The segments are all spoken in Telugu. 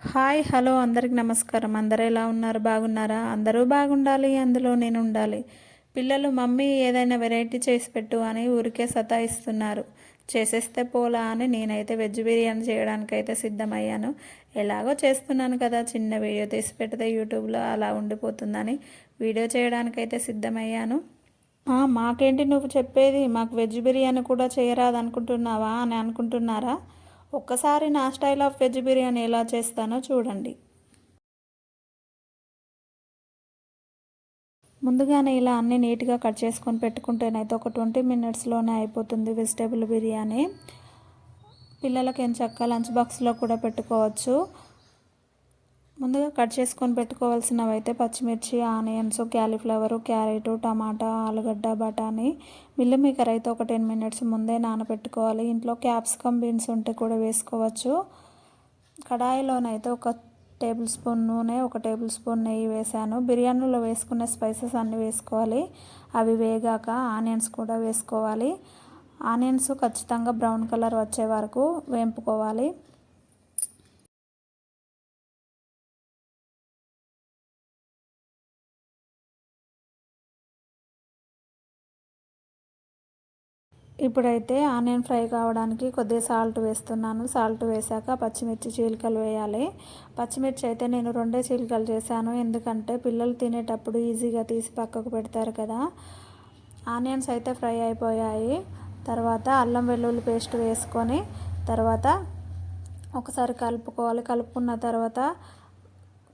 హాయ్ హలో అందరికి నమస్కారం. అందరు ఎలా ఉన్నారు? బాగున్నారా? అందరూ బాగుండాలి అందులో నేను ఉండాలి. పిల్లలు మమ్మీ ఏదైనా వెరైటీ చేసి పెట్టు అని ఊరికే సతాయిస్తున్నారు. చేసేస్తే పోలా అని నేనైతే వెజ్ బిర్యానీ చేయడానికి అయితే సిద్ధమయ్యాను. ఎలాగో చేస్తున్నాను కదా చిన్న వీడియో తీసి పెడితే యూట్యూబ్లో అలా ఉండిపోతుందని వీడియో చేయడానికైతే సిద్ధమయ్యాను. మాకేంటి నువ్వు చెప్పేది? మాకు వెజ్ బిర్యానీ కూడా చేయరాదనుకుంటున్నావా అని అనుకుంటున్నారా? ఒక్కసారి నా స్టైల్ ఆఫ్ వెజ్ బిర్యానీ ఎలా చేస్తానో చూడండి. ముందుగానే ఇలా అన్నీ నీట్గా కట్ చేసుకొని పెట్టుకుంటేనైతే ఒక ట్వంటీ మినిట్స్లోనే అయిపోతుంది వెజిటేబుల్ బిర్యానీ. పిల్లలకి ఏం చక్క లంచ్ బాక్స్లో కూడా పెట్టుకోవచ్చు. ముందుగా కట్ చేసుకొని పెట్టుకోవాల్సినవి అయితే పచ్చిమిర్చి ఆనియన్స్ క్యాలీఫ్లవర్ క్యారెట్ టమాటా ఆలుగడ్డ బఠానీ మిల్లు మేకర్ అయితే ఒక టెన్ మినిట్స్ ముందే నానబెట్టుకోవాలి. ఇంట్లో క్యాప్సికమ్ బీన్స్ ఉంటే కూడా వేసుకోవచ్చు. కడాయిలోనైతే ఒక టేబుల్ స్పూన్ నూనె ఒక టేబుల్ స్పూన్ నెయ్యి వేసాను బిర్యానీలో వేసుకునే స్పైసెస్ అన్నీ వేసుకోవాలి. అవి వేగాక ఆనియన్స్ కూడా వేసుకోవాలి. ఆనియన్స్ ఖచ్చితంగా బ్రౌన్ కలర్ వచ్చే వరకు వేంపుకోవాలి. ఇప్పుడైతే ఆనియన్ ఫ్రై కావడానికి కొద్దిగా సాల్ట్ వేస్తున్నాను. సాల్ట్ వేసాక పచ్చిమిర్చి చీలికలు వేయాలి. పచ్చిమిర్చి అయితే నేను రెండే చీలికలు చేశాను. ఎందుకంటే పిల్లలు తినేటప్పుడు ఈజీగా తీసి పక్కకు పెడతారు కదా. ఆనియన్స్ అయితే ఫ్రై అయిపోయాయి. తర్వాత అల్లం వెల్లుల్లి పేస్ట్ వేసుకొని తర్వాత ఒకసారి కలుపుకోవాలి. కలుపుకున్న తర్వాత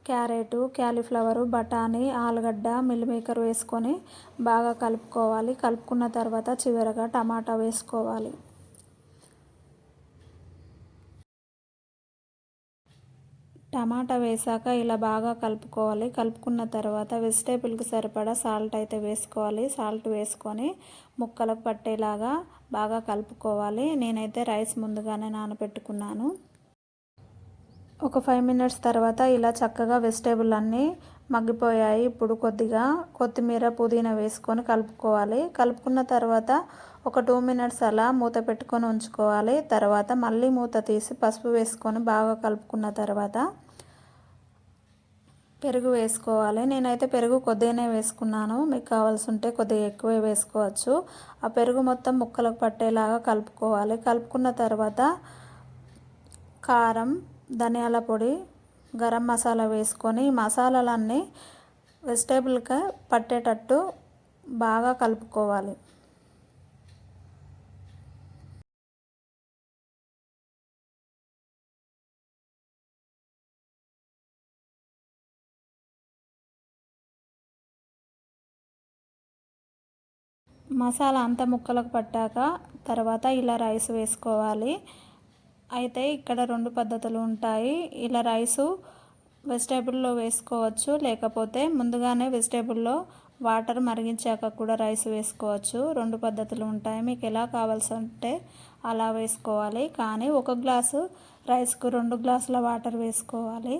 క్యారెటు క్యాలీఫ్లవరు బఠానీ ఆలుగడ్డ మిల్లిమేకర్ వేసుకొని బాగా కలుపుకోవాలి. కలుపుకున్న తర్వాత చివరగా టమాటా వేసుకోవాలి. టమాటా వేసాక ఇలా బాగా కలుపుకోవాలి. కలుపుకున్న తర్వాత వెజిటేబుల్కి సరిపడా సాల్ట్ అయితే వేసుకోవాలి. సాల్ట్ వేసుకొని ముక్కలకు పట్టేలాగా బాగా కలుపుకోవాలి. నేనైతే రైస్ ముందుగానే నానబెట్టుకున్నాను. ఒక ఫైవ్ మినిట్స్ తర్వాత ఇలా చక్కగా వెజిటేబుల్ అన్నీ మగ్గిపోయాయి. ఇప్పుడు కొద్దిగా కొత్తిమీర పుదీనా వేసుకొని కలుపుకోవాలి. కలుపుకున్న తర్వాత ఒక టూ మినిట్స్ అలా మూత పెట్టుకొని ఉంచుకోవాలి. తర్వాత మళ్ళీ మూత తీసి పసుపు వేసుకొని బాగా కలుపుకున్న తర్వాత పెరుగు వేసుకోవాలి. నేనైతే పెరుగు కొద్దిగానే వేసుకున్నాను. మీకు కావాల్సి ఉంటే కొద్దిగా ఎక్కువే వేసుకోవచ్చు. ఆ పెరుగు మొత్తం ముక్కలకు పట్టేలాగా కలుపుకోవాలి. కలుపుకున్న తర్వాత కారం ధనియాల పొడి గరం మసాలా వేసుకొని మసాలాలన్నీ వెజిటేబుల్కి పట్టేటట్టు బాగా కలుపుకోవాలి. మసాలా అంత ముక్కలకు పట్టాక తర్వాత ఇలా రైస్ వేసుకోవాలి. అయితే ఇక్కడ రెండు పద్ధతులు ఉంటాయి. ఇలా రైసు వెజిటేబుల్లో వేసుకోవచ్చు లేకపోతే ముందుగానే వెజిటేబుల్లో వాటర్ మరిగించాక కూడా రైస్ వేసుకోవచ్చు. రెండు పద్ధతులు ఉంటాయి. మీకు ఎలా కావాల్సి ఉంటే అలా వేసుకోవాలి. కానీ ఒక గ్లాసు రైస్కు రెండు గ్లాసుల వాటర్ వేసుకోవాలి.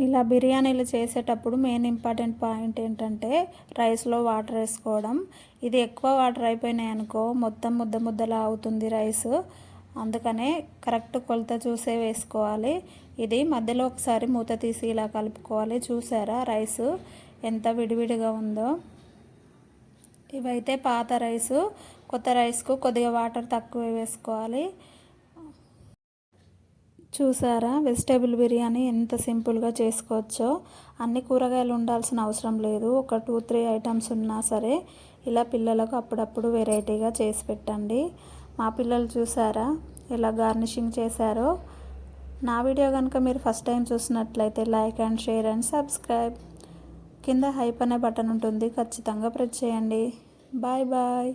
ఇలా బిర్యానీలు చేసేటప్పుడు మెయిన్ ఇంపార్టెంట్ పాయింట్ ఏంటంటే రైస్లో వాటర్ వేసుకోవడం. ఇది ఎక్కువ వాటర్ అయిపోయినాయి అనుకో మొత్తం ముద్ద ముద్దలా అవుతుంది రైస్. అందుకనే కరెక్ట్ కొలత చూసే వేసుకోవాలి. ఇది మధ్యలో ఒకసారి మూత తీసి ఇలా కలుపుకోవాలి. చూసారా రైస్ ఎంత విడివిడిగా ఉందో. ఇవైతే పాత రైసు. కొత్త రైస్కు కొద్దిగా వాటర్ తక్కువ వేసుకోవాలి. చూసారా? వెజిటేబుల్ బిర్యానీ ఎంత సింపుల్గా చేసుకోవచ్చో. అన్ని కూరగాయలు ఉండాల్సిన అవసరం లేదు. ఒక టూ త్రీ ఐటమ్స్ ఉన్నా సరే ఇలా పిల్లలకు అప్పుడప్పుడు వెరైటీగా చేసి పెట్టండి. మా పిల్లలు చూసారా? ఎలా గార్నిషింగ్ చేశారో. నా వీడియో కనుక మీరు ఫస్ట్ టైం చూసినట్లయితే like and share and subscribe. కింద హైప్ అనే బటన్ ఉంటుంది. ఖచ్చితంగా ప్రెస్ చేయండి. Bye bye.